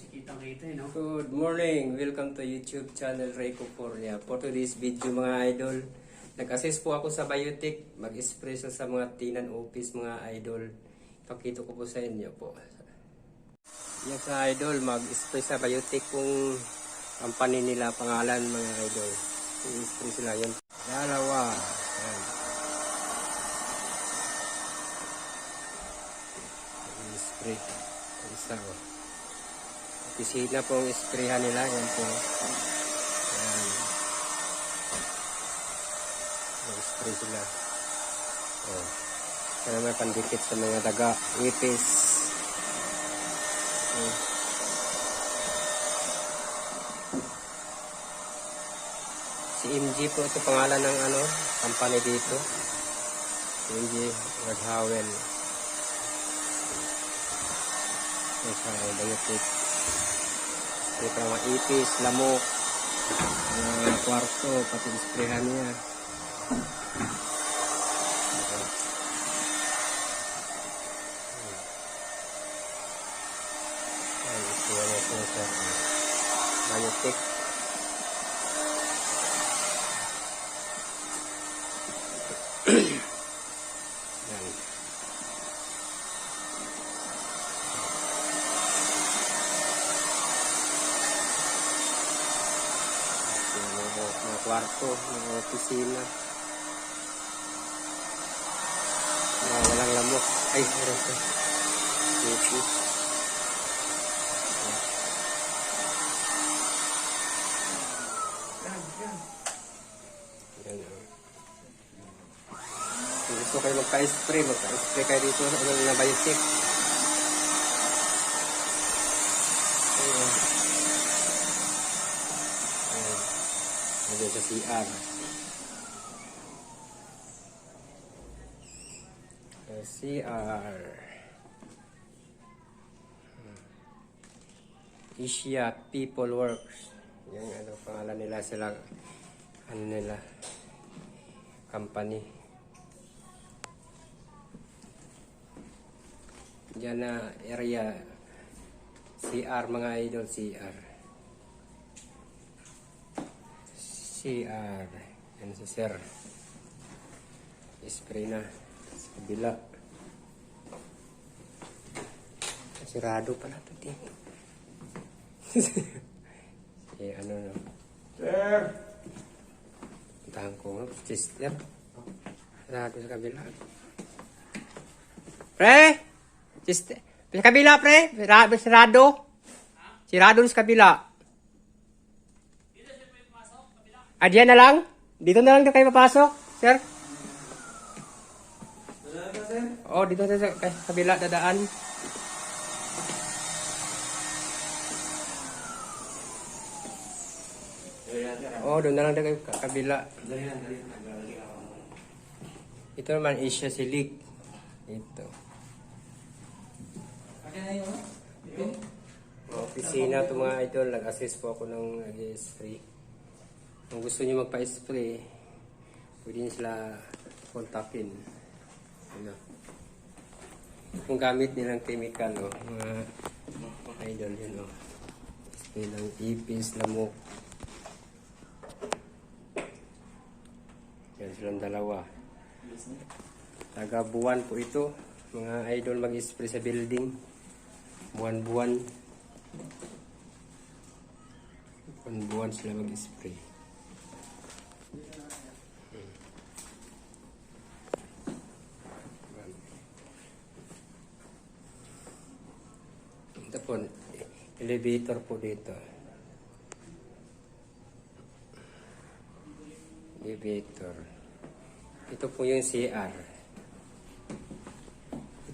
kasi kitang-kita eh, no? Good morning! Welcome to YouTube channel Reiko Korea. For today's video mga idol, nag-assist po ako sa Biotic. Mag-spray sa mga tinan office mga idol. Pakita ko po sa inyo po. Yes mga idol, mag-spray sa Biotic kung company nila pangalan mga idol. I-spray sila yun. Dalawa. Yan. I-spray. Isa oh. Opisina po ang isprehan nila. Yan po. Yan. Mag-spray sila. Oh. Kaya may pandikit sa mga daga. Ipis. Oh. Si MG po ito pangalan ng ano, company dito. Si MG Radhawel. Yan siya, eh, biotic. Ito mga ipis, lamok, mga kwarto, pati isprehan niya. Ay, isprehan niya po siya. Biotic. Yan. Yung mga, mga kwarto, mga opisina. Mga walang lamok. Ay, meron pa. Yan, oh. Kung gusto kayo magpa-spray, magpa-spray kayo dito sa ano na biotic. Ayun. Ayun. Ayun sa CR. CR. Asia People Works. Yan ano pangalan nila sila ano nila company. Diyan na area CR mga idol CR. CR. Yan si sir. Spray na sa kabila. Sirado pala ito dito. eh, ano no. Sir! Puntahan ko nga. Sister. Sarado sa kabila. Pre! Sister. Sa kabila, pre. Sira- Sirado. Sirado sa kabila. Ah, diyan na lang? Dito na lang kayo papasok, sir? Oh, dito sa sa kabila dadaan. Oh, doon na lang kayo ka- kabila. Ito naman Asia Silig. Ito. Mga opisina ito mga idol. Nag-assist po ako ng nag-spray. Kung gusto nyo magpa-spray, pwede nyo sila kontakin. Ano. Kung gamit nilang chemical, oh, mga idol yun, oh. Spray ng ipis, lamok. Silang dalawa. Taga buwan po ito. Mga idol mag-spray sa building. Buwan-buwan. Buwan-buwan sila mag-spray. Ito po, elevator po dito. Elevator. Ito po yung CR.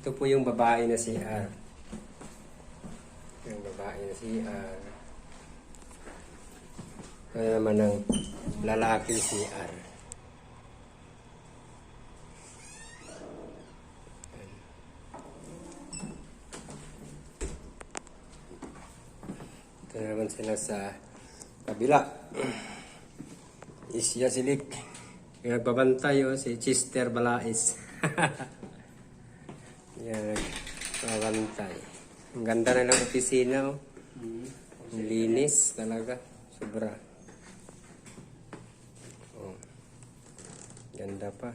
Ito po yung babae na CR. Yung babae na CR. Ito naman ang lalaki CR. Ito na naman sila sa kabila. Isya Silik. Yung nagbabantay oh, si Chester Balais. Yan, nagbabantay. Ang ganda na ng opisina oh. Hmm. Ang linis talaga. Sobra. Oh. Ganda pa.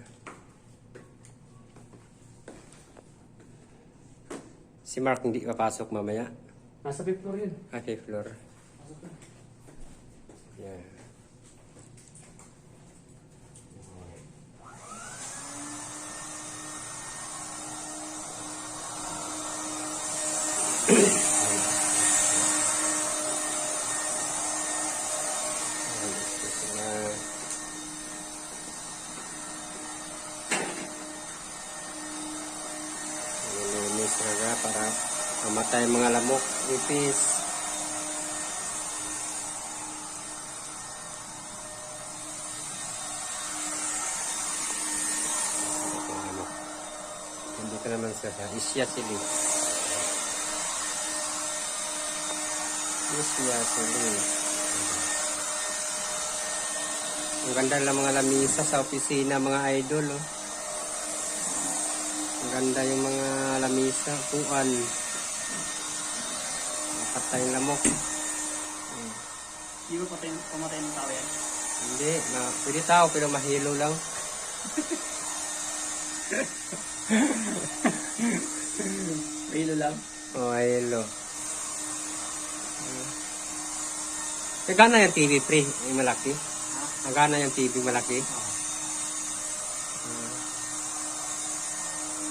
Si Mark hindi papasok mamaya. Nasa fifth floor yun. Okay, floor. Yeah. Talaga para mamatay mga lamok, ipis. Hindi ka naman sa isya sili. Isya sili. Ang ganda lang mga lamisa sa opisina mga idol. Oh. Ang ganda yung mga lamisa, puan. Patay lamok. Di ba patay, pamatay ng tao yan? Hindi, na, pwede tao pero mahilo lang. Rilo lang. Oh, mahilo. Nagana yung TV pre, yung malaki. Nagana yung TV malaki.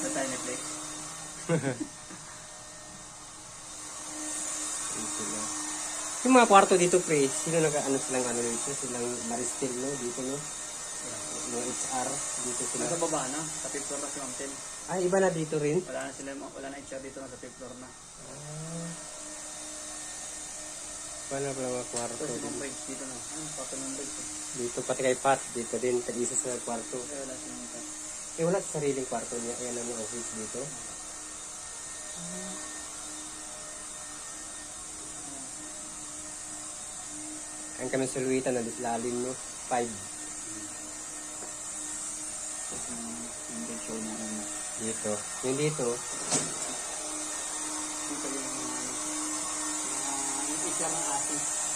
Sa tayo Netflix. Dito lang. Yung mga kwarto dito pre, sino nag ano silang ano dito? Silang maristil no? Dito no? Yung HR, dito sila. Nasa baba na. Sa fifth floor na si Ma'am Tel. Ay, iba na dito rin. Wala na sila, wala na HR dito. Nasa fifth floor na. Iba na pala mga kwarto. Ito si Ma'am dito. Na. Ano, pato ng Briggs. eh. Dito pati kay Pat, dito din, tag-isa sa kwarto. Kaya wala si Ma'am Tel. Eh, wala sa sariling kwarto niya. Ayan ang office dito. Ang kami sa Luita na lalim na ano. Dito. Yung dito,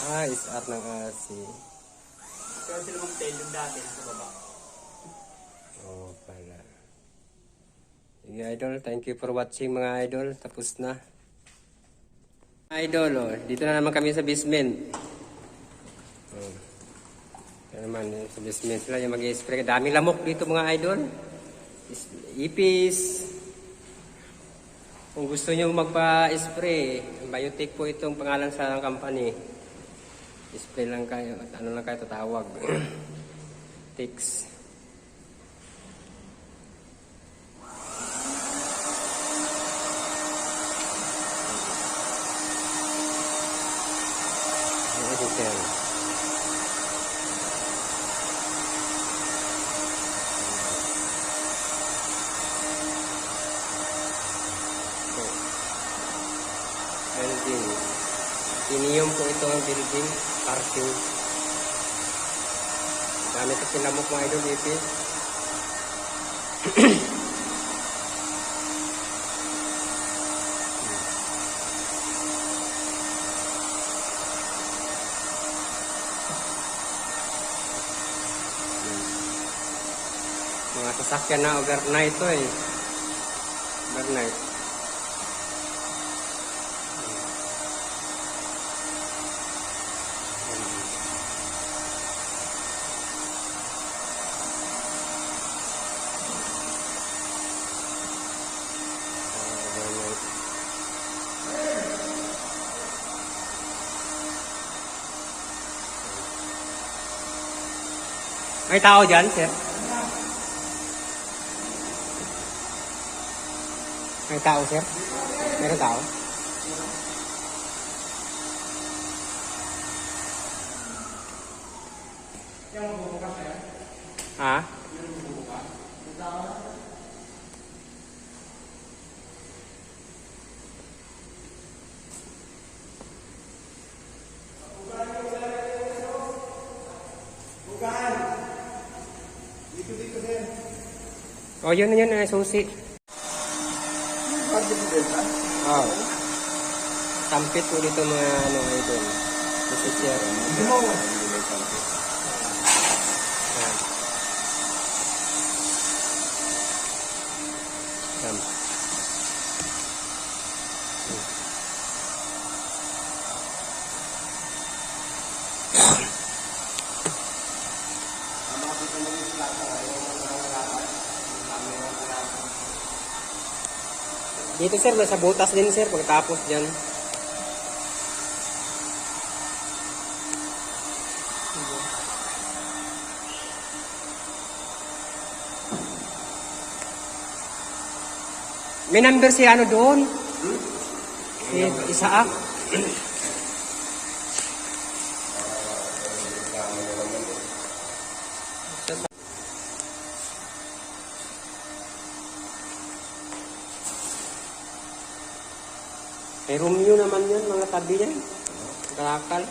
ah, is art ng asi. Pero sila Tel yung dati nasa baba. Pala. Sige idol, thank you for watching mga idol. Tapos na. Idol, oh, dito na naman kami sa basement. Oh. Ito naman, eh, sa basement sila yung mag-spray. Daming lamok dito mga idol. Is- Ipis. Kung gusto nyo magpa-spray, Biotech po itong pangalan sa company. Spray lang kayo, at ano lang kayo tatawag. Tix. Building. Parking. Dami kasi lamok mga idol ipin. Mga sasakyan na overnight to eh. Overnight. May tao dyan, sir? May tao, sir? Meron tao? Ha? Oh, yun na yun, ay susi. Oh. Tampit po dito mga ano idol. Ito sir. Hindi mo. Dito sir, nasa butas din sir, pagkatapos dyan. May number si ano doon? Si Isaak. Eh, Romeo naman yun, mga tabi yan. Kalakal.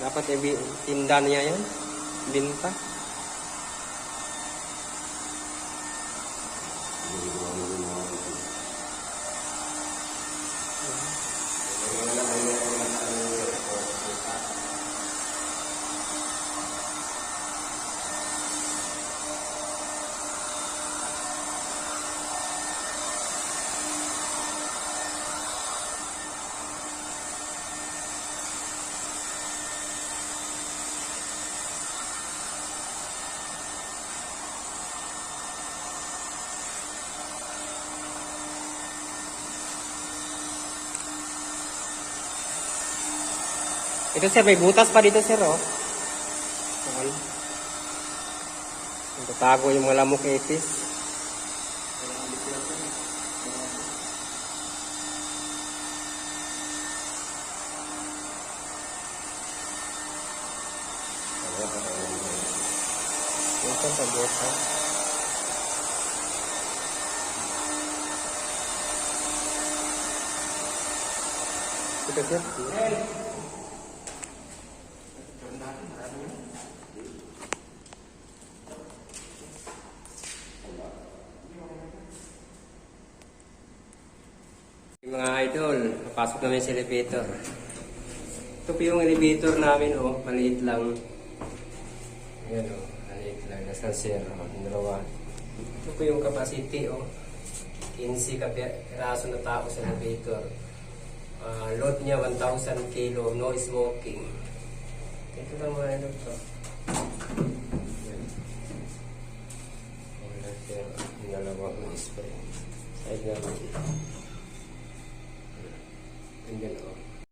Dapat eh, tinda niya yan. Binta. Ito sir, may butas pa dito sir, oh. Ayan. Tatago yung mga lamok ipis. Ito sa butas. Ito sir. Yung mga idol, napasok namin sa elevator. Ito po yung elevator namin, oh, maliit lang. Ayan, oh, maliit lang. Nasa zero, dalawa. Ito po yung capacity, oh. 15 kapiraso na tao sa elevator. Ah, load niya 1,000 kilo, no smoking. Ito lang mga idol to. Dalawa ng spray. Side naman.